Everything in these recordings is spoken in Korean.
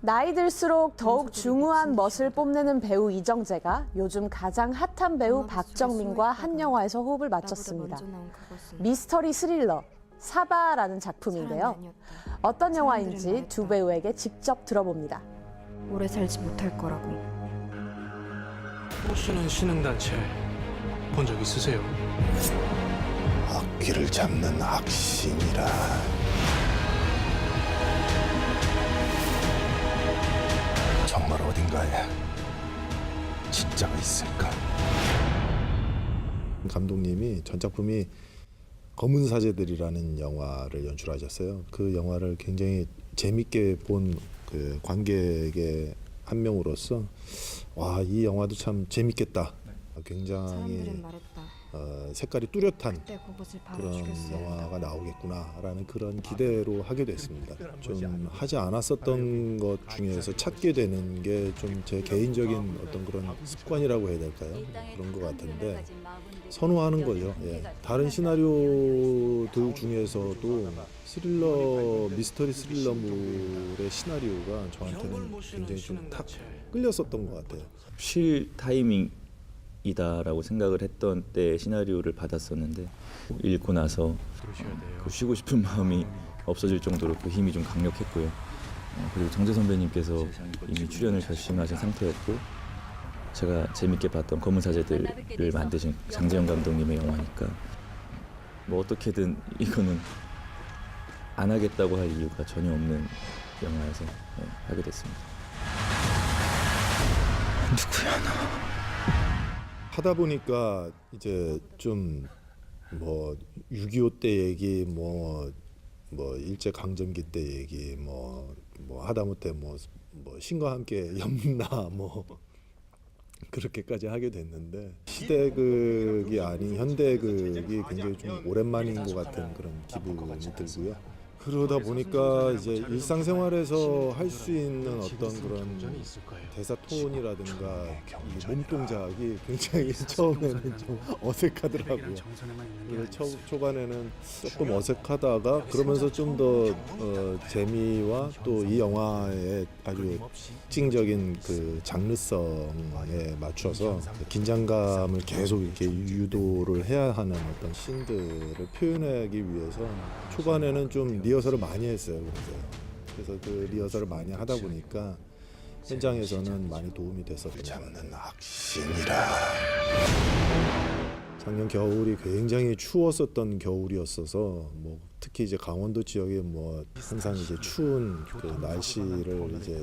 나이 들수록 더욱 중후한 멋을 뽐내는 배우 이정재가 요즘 가장 핫한 배우 박정민과 한 영화에서 호흡을 맞췄습니다. 미스터리 스릴러 사바라는 작품인데요. 어떤 영화인지 두 배우에게 직접 들어봅니다. 오래 살지 못할 거라고. 호수는 신흥단체 본 적 있으세요? 악귀를 잡는 악신이라 진짜가 있을까? 감독님이 전 작품이 검은 사제들이라는 영화를 연출하셨어요. 그 영화를 굉장히 재밌게 본 그 관객의 한 명으로서 와 이 영화도 참 재밌겠다. 굉장히 사람들은 말했다. 어, 색깔이 뚜렷한 바로 그런 영화가. 나오겠구나라는 그런 기대로 하게 됐습니다. 좀 하지 않았었던 것 중에서 찾게 되는 게 좀 제 개인적인 어떤 그런 습관이라고 해야 될까요? 그런 것 같은데 선호하는 거죠. 예. 다른 시나리오들 중에서도 스릴러 미스터리 스릴러물의 시나리오가 저한테는 굉장히 좀 탁 끌렸었던 것 같아요. 쉴 타이밍 이다라고 생각을 했던 때 시나리오를 받았었는데 읽고 나서 그 쉬고 싶은 마음이 없어질 정도로 그 힘이 좀 강력했고요. 어, 그리고 정재 선배님께서 이미 출연을 결심하신 상태였고 제가 재밌게 봤던 검은 사제들을 만드신 장재영 감독님의 영화니까 뭐 어떻게든 이거는 안 하겠다고 할 이유가 전혀 없는 영화여서 네, 하게 됐습니다. 누구야 너? 하다 보니까 이제 좀뭐6.25 때 얘기 뭐뭐 일제 강점기 때 얘기 뭐뭐 하다못해 뭐, 뭐 신과 함께 엽나 뭐 그렇게까지 하게 됐는데 시대극이 아닌 현대극이 굉장히 좀 오랜만인 것 같은 그런 기분이 들고요. 그러다 보니까 이제 일상생활에서 할 수 있는 어떤 그런 대사 톤이라든가 이 몸동작이 굉장히 처음에는 좀 어색하더라고요. 그래서 초, 초반에는 조금 어색하다가 그러면서 좀 더 어, 재미와 또 이 영화의 아주 특징적인 그 장르성에 맞춰서 긴장감을 계속 이렇게 유도를 해야 하는 어떤 씬들을 표현하기 위해서 초반에는 좀 리허설을 많이 했어요. 그래서 그래서 그 리허설을 많이 하다 보니까 현장에서는 많이 도움이 됐었던 잡는 악신이라. 작년 겨울이 굉장히 추웠었던 겨울이었어서 뭐 특히 이제 강원도 지역에 뭐 항상 이제 추운 그 날씨를 이제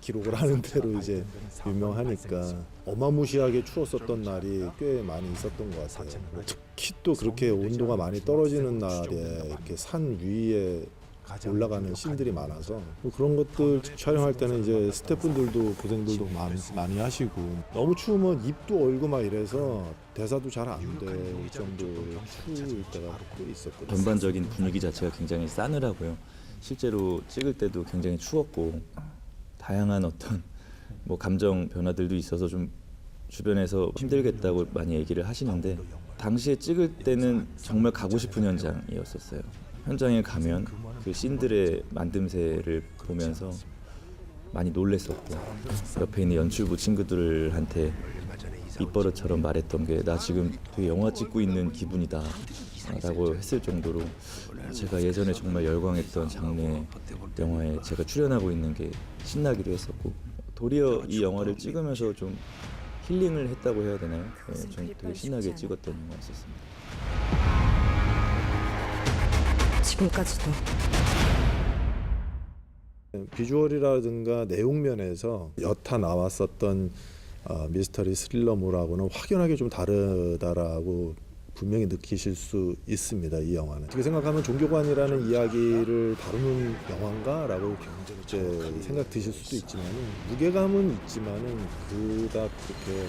기록을 하는 대로 이제 유명하니까 어마무시하게 추웠었던 날이 꽤 많이 있었던 것 같아요. 특히 또 그렇게 온도가 많이 떨어지는 날에 이렇게 산 위에 올라가는 씬들이 많아서 뭐 그런 것들 촬영할 때는 이제 스태프분들도 고생들도 많이, 많이 하시고 너무 추우면 입도 얼고 막 이래서 대사도 잘 안 될 정도로 추울 때가 꽤 있었거든요. 전반적인 분위기 자체가 굉장히 싸늘하고요. 실제로 찍을 때도 굉장히 추웠고 다양한 어떤 뭐 감정 변화들도 있어서 좀 주변에서 힘들겠다고 많이 얘기를 하시는데 당시에 찍을 때는 정말 가고 싶은 현장이었었어요. 현장에 가면 그 씬들의 만듦새를 보면서 많이 놀랬었고 옆에 있는 연출부 친구들한테 입버릇처럼 말했던 게 나 지금 되게 영화 찍고 있는 기분이다 라고 했을 정도로 제가 예전에 정말 열광했던 장르의 영화에 제가 출연하고 있는 게 신나기도 했었고 도리어 이 영화를 찍으면서 좀 힐링을 했다고 해야 되나요? 네, 좀 되게 신나게 찍었던 영화였었습니다. 지금까지도 비주얼이라든가 내용 면에서 여타 나왔었던 어, 미스터리 스릴러물하고는 확연하게 좀 다르다라고 분명히 느끼실 수 있습니다. 이 영화는 어떻게 생각하면 종교관이라는 이야기를 다루는 영화인가라고 이제 생각 드실 수도 있지만 무게감은 있지만은 그닥 그렇게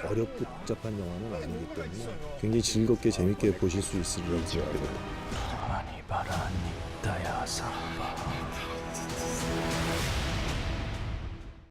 뭐 어렵고 복잡한 영화는 아니기 때문에 굉장히 즐겁게 재밌게 보실 수 있으리라고 생각합니다. 많이 바라니 다야 사바